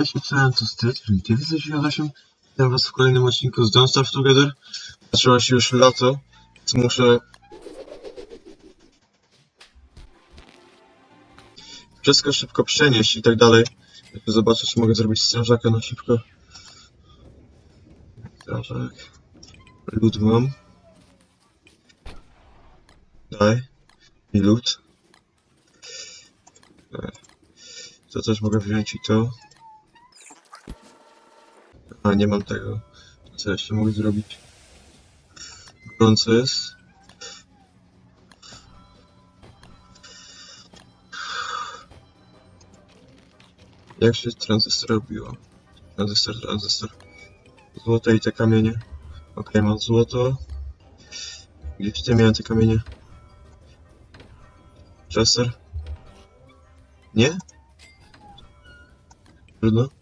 Cześć, cześć, to Prymitywny 68. Witam was w kolejnym odcinku z Don't Starve Together. Zaczęło się już lato, więc muszę... Wszystko szybko przenieść i tak dalej. Żeby zobaczyć, czy mogę zrobić strażaka na szybko. Strażak. Lód mam. Daj. I. Daj. To też mogę wziąć i to. A, nie mam tego. Co jeszcze mogę zrobić? Gorąco jest. Jak się tranzystor robiło? Tranzystor, tranzystor. Złote i te kamienie. Okej, mam złoto. Gdzieś ty miałem te kamienie? Chester? Nie? Trudno.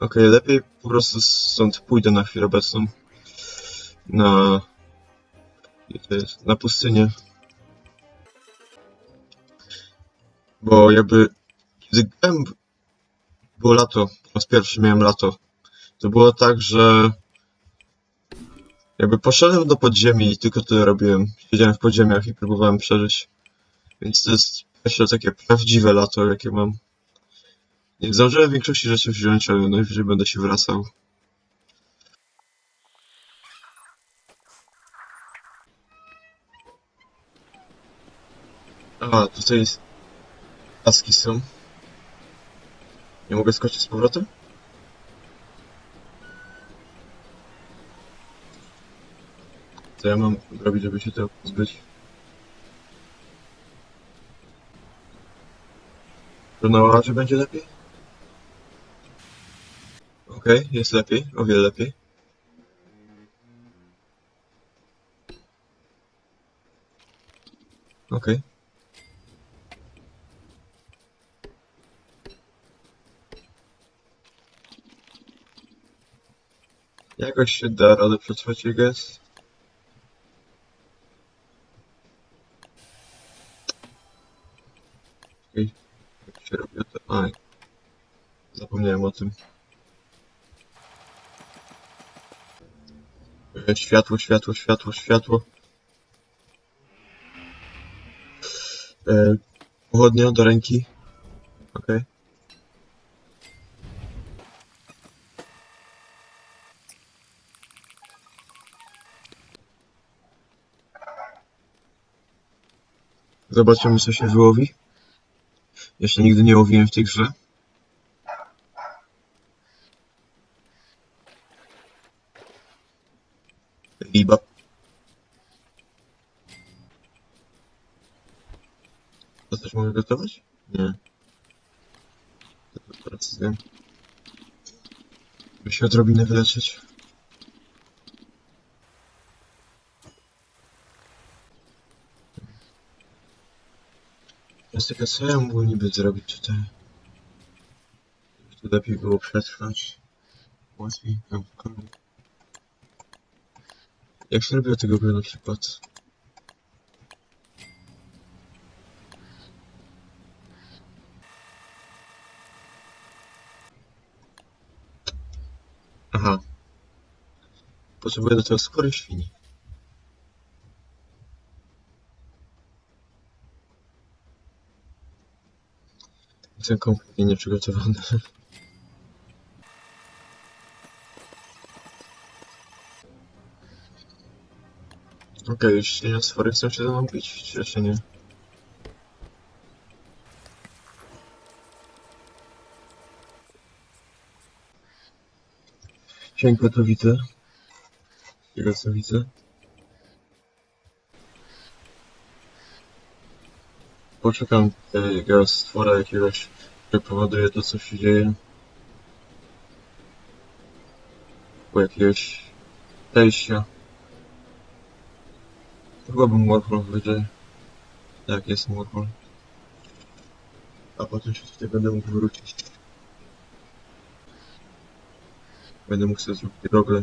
Okej, lepiej po prostu stąd pójdę na chwilę obecną. Na... To? Na pustynię. Bo jakby... Kiedy grałem... Było lato. Po raz pierwszy miałem lato. To było tak, że... Jakby poszedłem do podziemi i tylko tyle robiłem. Siedziałem w podziemiach i próbowałem przeżyć. Więc to jest pierwsze takie prawdziwe lato, jakie mam. Nie zdążyłem większości rzeczy wziąć, ale najwyżej będę się wracał. A, tutaj jest... Paski są. Nie mogę skoczyć z powrotem? Co ja mam robić, żeby się tego pozbyć? To na ładzie będzie lepiej? Okej, jest lepiej, o wiele lepiej. Okej. Jakoś się da radę przetrwać I guess. Okej, jak się robi to... Aj. Zapomniałem o tym. Światło, światło, światło, światło. E, pochodnia do ręki. Okej. Zobaczymy, co się wyłowi. Jeszcze nigdy nie łowiłem w tej grze. Riba. To też mogę gotować? Nie. To zjem. By się odrobinę wyleczyć. Jest taka co ja mógł niby zrobić tutaj? Tu lepiej było przetrwać. Łatwiej. Jakkolwiek. Jak się robiło tego na przykład? Aha. Potrzebuję do tego skóry świni. Jestem kompletnie nieprzygotowany. Okej, jeśli na stwory chcą się ze mną bić, nie? Cienko to widzę. Tego co widzę. Poczekam tego stwora jakiegoś, który powoduje to, co się dzieje. Po jakiegoś przejścia. Chyba bym Warhol wyjdzie. Tak, jest Warhol. A potem się tutaj będę mógł wrócić. Będę mógł sobie zrobić rogle.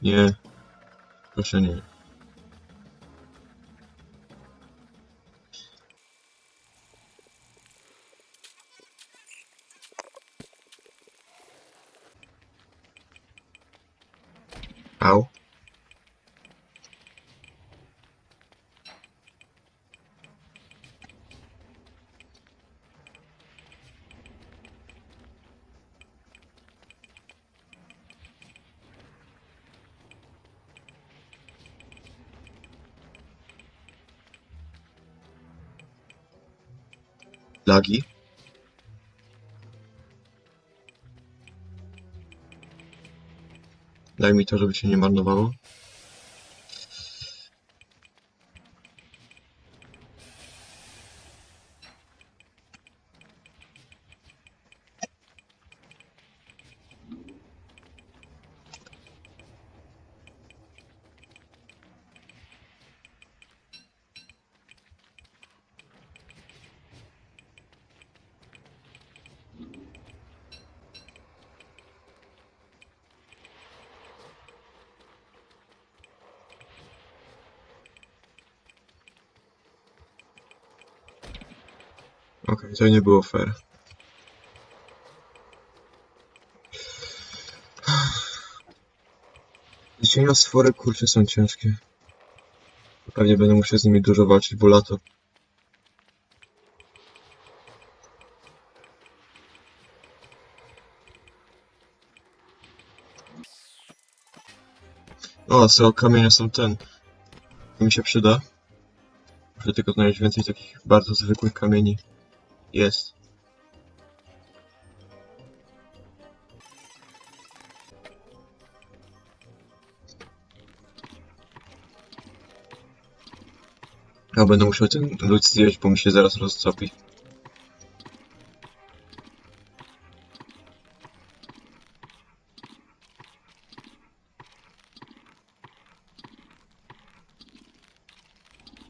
Yeah. Pushing here? Lagi. Daj mi to, żeby się nie marnowało. Okej, to nie było fair. Cienia stwory kurczę są ciężkie. Pewnie będę musiał z nimi dużo walczyć, bo lato. O, co kamienie są ten. To mi się przyda. Muszę tylko znaleźć więcej takich bardzo zwykłych kamieni. Jest. Ja będę musiał ten lód zjeść, bo mi się zaraz roztopi.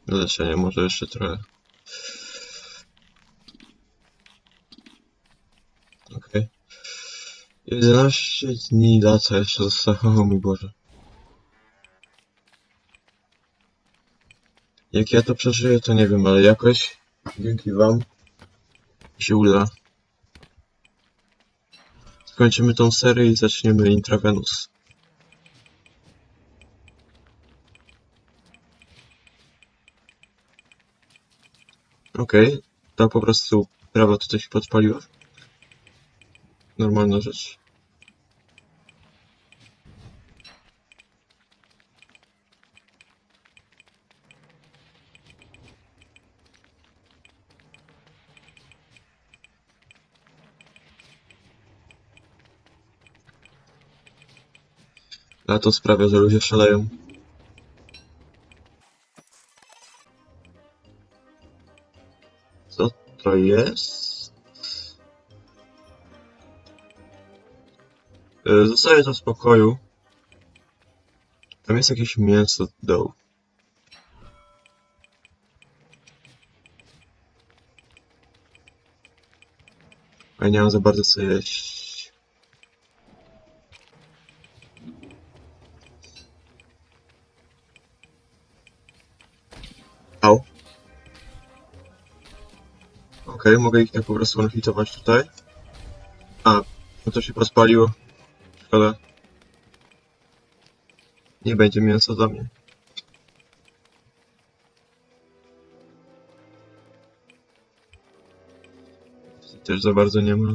Leczenie może jeszcze trochę. Okej. 11 dni lata jeszcze zostało, o mój Boże. Jak ja to przeżyję, to nie wiem, ale jakoś dzięki Wam się uda. Skończymy tą serię i zaczniemy Intravenus. Okej, to po prostu prawa tutaj się podpaliła. Normalna rzecz. A to sprawia, że ludzie szaleją. Co to jest? E, Zostawię to w spokoju. Tam jest jakieś mięso do ja nie mam za bardzo co jeść. Mogę ich tak po prostu onhitować tutaj. A, no to się rozpaliło. Szkoda. Nie będzie mięsa dla mnie. Też za bardzo nie ma.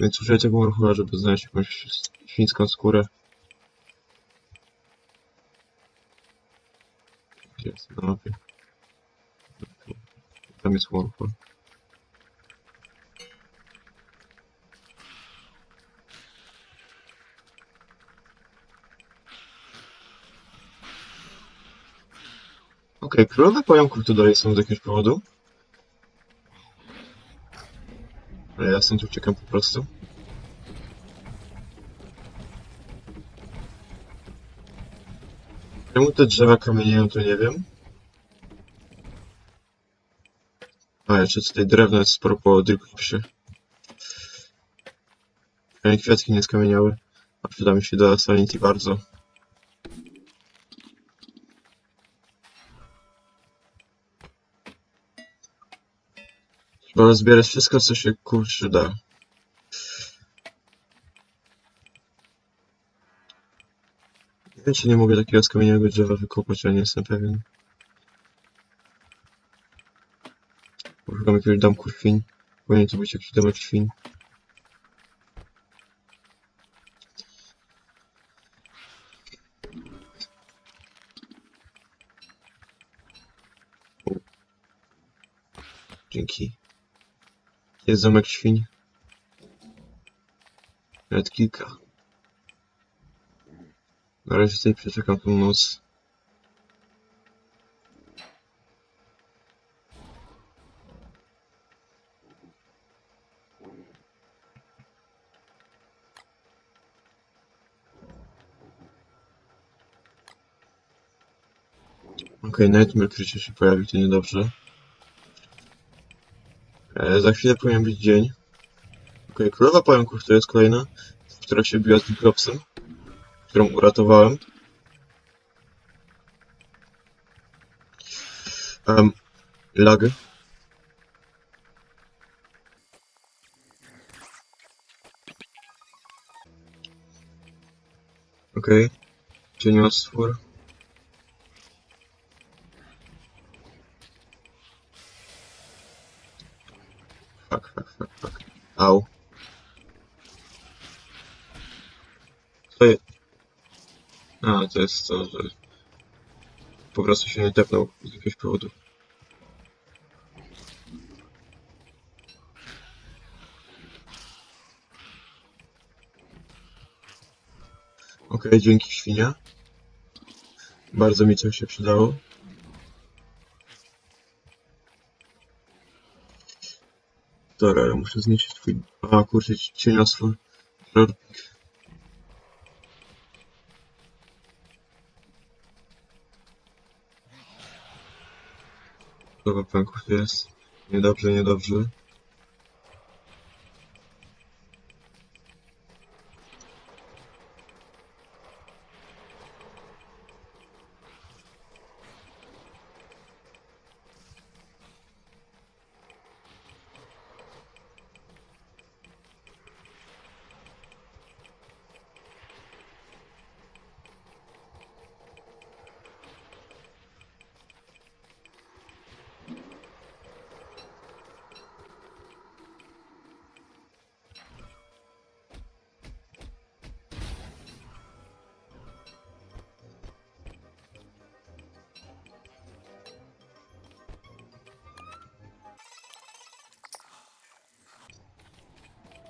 Więc użyję tego morchuła, żeby znaleźć jakąś świńską skórę. Gdzie jest na mapie? Tam jest Warhol. Okej, królowe pająków tutaj są z jakiegoś powodu. Ale ja stąd uciekam po prostu. Czemu te drzewa kamienieją, to nie wiem. A, jeszcze tutaj drewno jest sporo po Drykopsie. Fajnie kwiatki nie skamieniały. A przyda mi się do Sanity bardzo. Trzeba zbierać wszystko, co się kurczy da. Nie wiem, czy nie mogę takiego skamienionego drzewa wykopać, ale nie jestem pewien. Poszukam jakiegoś domku świń. Powinien to być jakiś domek świń. Dzięki. Jest domek świń. Nawet kilka. Na razie tutaj przeczekam tą noc. Okej, Nightmare Creature się pojawi, to niedobrze. E, za chwilę powinien być dzień. Okej, Królowa Pająków to jest kolejna, która się biła z Dicropsem, którą uratowałem. Um, lag. Okej, cieniostwór. Au. Co jest? A, to jest to, że po prostu się nie tepnął z jakiegoś powodu. Okej, dzięki świnia. Bardzo mi coś się przydało. Dobra, ja muszę zniszczyć twój... A, kurczę, cieniostwór. Żartnik. Dobra, pęków jest. Niedobrze, niedobrze.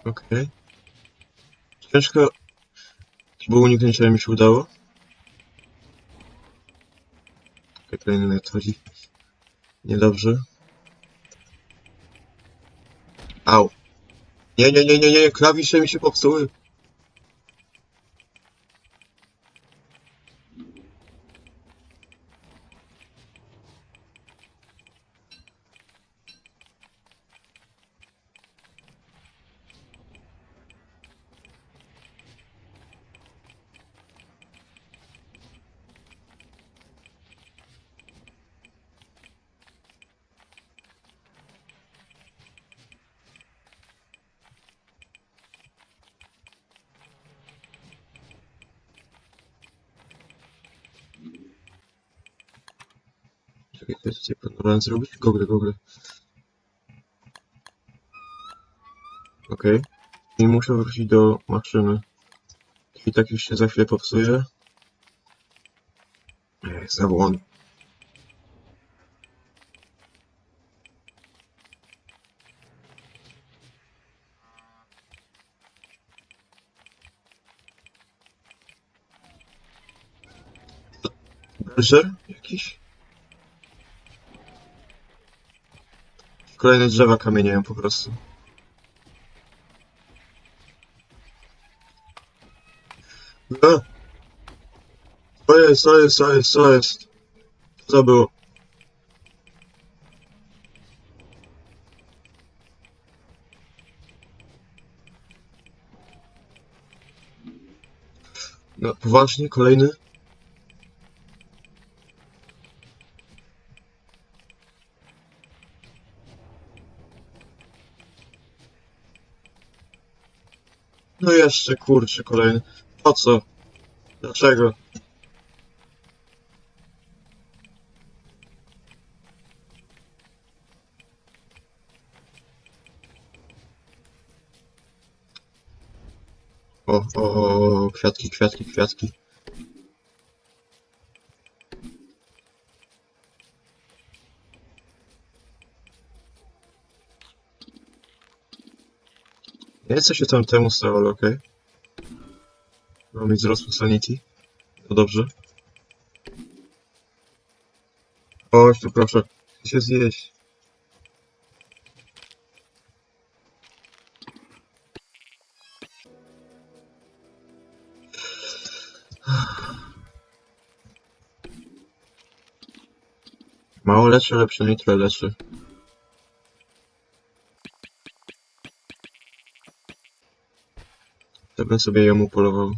Okej. Ciężko było uniknąć, ale mi się udało. Okej, kolejny nadchodzi. Niedobrze. Au. Nie, nie, nie, nie, nie, klawisze mi się popsuły. Planowałem zrobić? Gogle, gogle. Okej. I muszę wrócić do maszyny. I tak już się za chwilę popsuje. Ej, zabłon. Berger jakiś? Kolejne drzewa kamieniają po prostu. No. Co jest, co jest, co jest, co jest? Co to było? No, poważnie, kolejny? Jeszcze, kurczę, kolejny. Po co? Dlaczego? O, o, o, kwiatki, kwiatki, kwiatki. Nie co się tam temu stało, ale okej. Mam mieć wzrost sanity. No dobrze. Chodź tu proszę. Chcę się zjeść. Mało leczy, ale przynajmniej trochę leczy. Bym sobie ją upolował.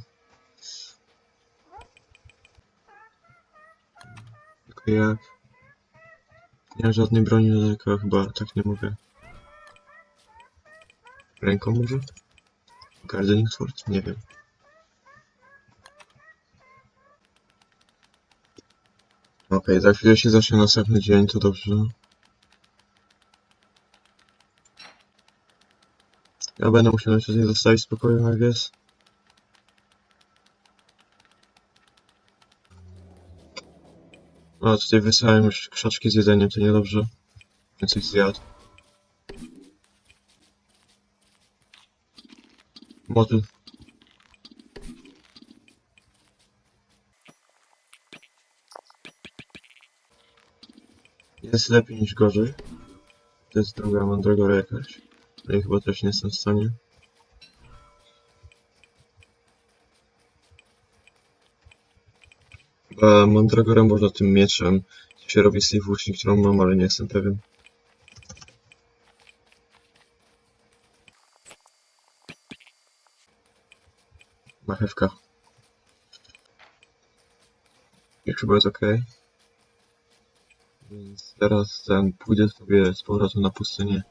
Tylko jak? Nie mam żadnej broni na daleko, chyba tak nie mogę. Ręką może? Gardening sword? Nie wiem. Okej, za chwilę się zacznie następny dzień, to dobrze. Ja będę musiał najwyżej zostawić spokoju, jak jest. A, tutaj wysłałem już krzaczki z jedzeniem, to niedobrze. Więcej zjadł. Motyl. Jest lepiej niż gorzej. To jest druga mandragora jakaś. Ale chyba też nie jestem w stanie. Chyba mandragorę można tym mieczem. Się robi z tej włóczni, którą mam, ale nie jestem pewien. Marchewka. I chyba jest ok. Więc teraz ten pójdę sobie z powrotem na pustynię.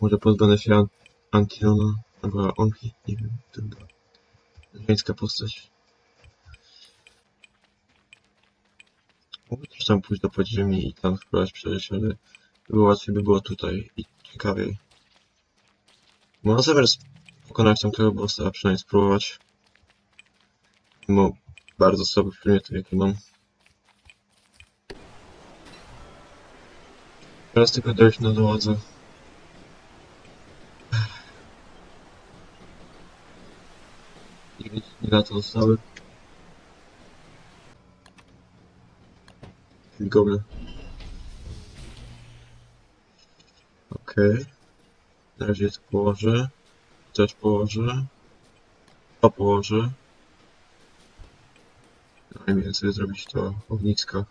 Może pozbędę się An Antiona, albo Onki, nie wiem, to chyba żeńska postać. Też tam pójść do podziemi i tam spróbować przeżyć, ale było łatwiej by było tutaj i ciekawiej. Mam zamiar pokonać tamtego bossa, a przynajmniej spróbować. Mimo bardzo słabych przedmiotów, jakie mam. Teraz tylko dojść na. Dziewięć dni na to zostały. Goble. Okej. Na razie położę. Też położę. To położę. No i wiem sobie zrobić to ognisko.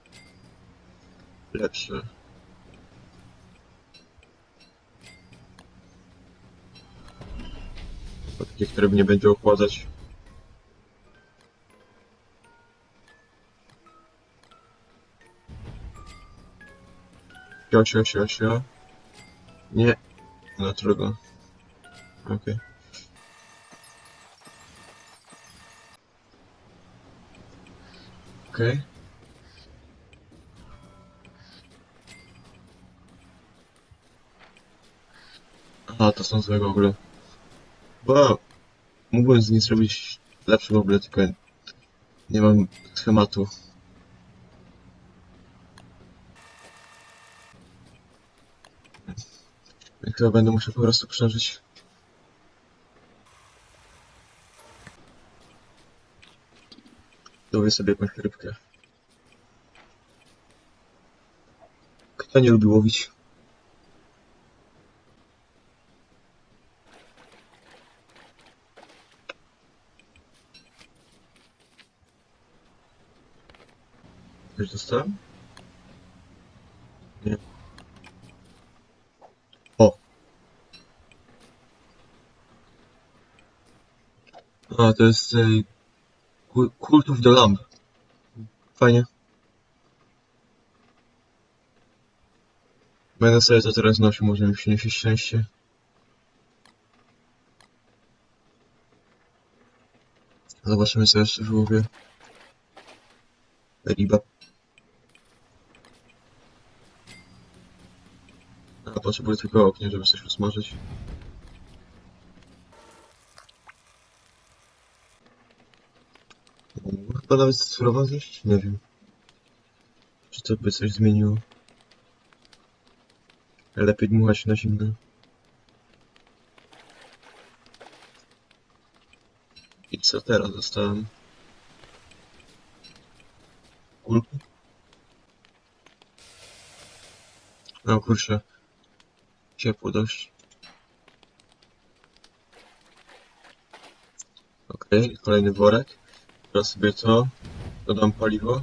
Lepsze. Takie, które mnie będzie okładać. Sio, sio, sio, sio. Nie. No trudno. Okej. Okej. Aha, to są złe gogle. Bo mógłbym z nich zrobić lepsze gogle, tylko nie mam schematu. Chyba będę musiał po prostu przeżyć. Dowie sobie jakąś rybkę. Kto nie lubi łowić? coś dostałem? Nie. O! A, to jest Ku- Cult of the Lamb. Fajnie. Będę sobie to teraz nosił, może mi przyniesie szczęście. Zobaczymy co jeszcze w głowie. Riba. A, potrzebuję tylko oknie, żeby coś usmażyć. Mógł Chyba nawet surowo zjeść? Nie wiem. Czy to by coś zmieniło? Lepiej dmuchać na zimne. I co teraz dostałem? Kulki? No kurczę. Ciepło dość. Okej, kolejny worek. Teraz sobie to. Dodam paliwo.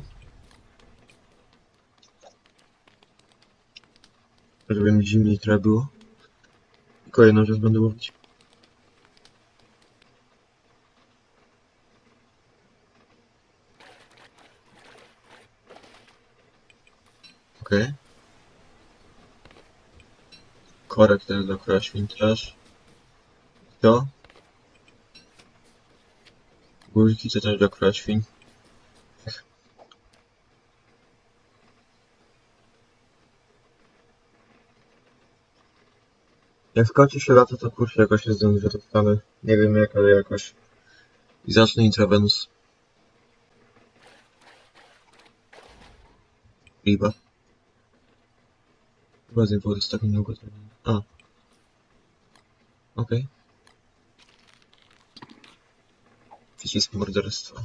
Żeby mi zimniej trochę było. Kolejną rzecz będę łowić. Okej. Korek też do kroja świń też. To. Górki to też do kroja świń. Jak skończy się lato, to kurczę jakoś jest zdążę to wstanę. Nie wiem jak, ale jakoś. I zacznę intravenus. Riba. Chyba z niej było tak długo. to- A. Okej. Przycisk morderstwa.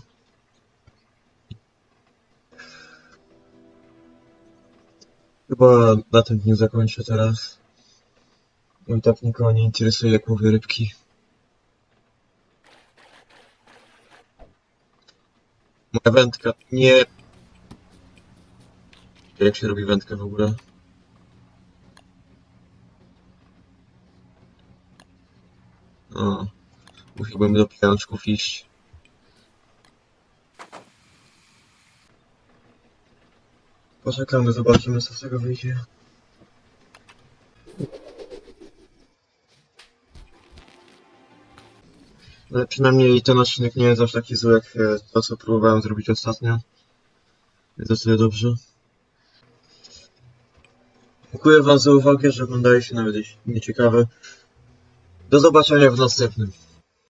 Chyba na tym dniu zakończę teraz. Bo i tak nikogo nie interesuje jak łowię rybki. Moja wędka. Nie. Jak się robi wędkę w ogóle? O. Musiałbym do pieniążków iść. Poczekamy, zobaczymy co z tego wyjdzie. Ale przynajmniej ten odcinek nie jest aż taki zły jak e, to, co próbowałem zrobić ostatnio. Jest o tyle dobrze. Dziękuję Wam za uwagę, że oglądaliście nawet jeśli nieciekawe. Do zobaczenia w następnym.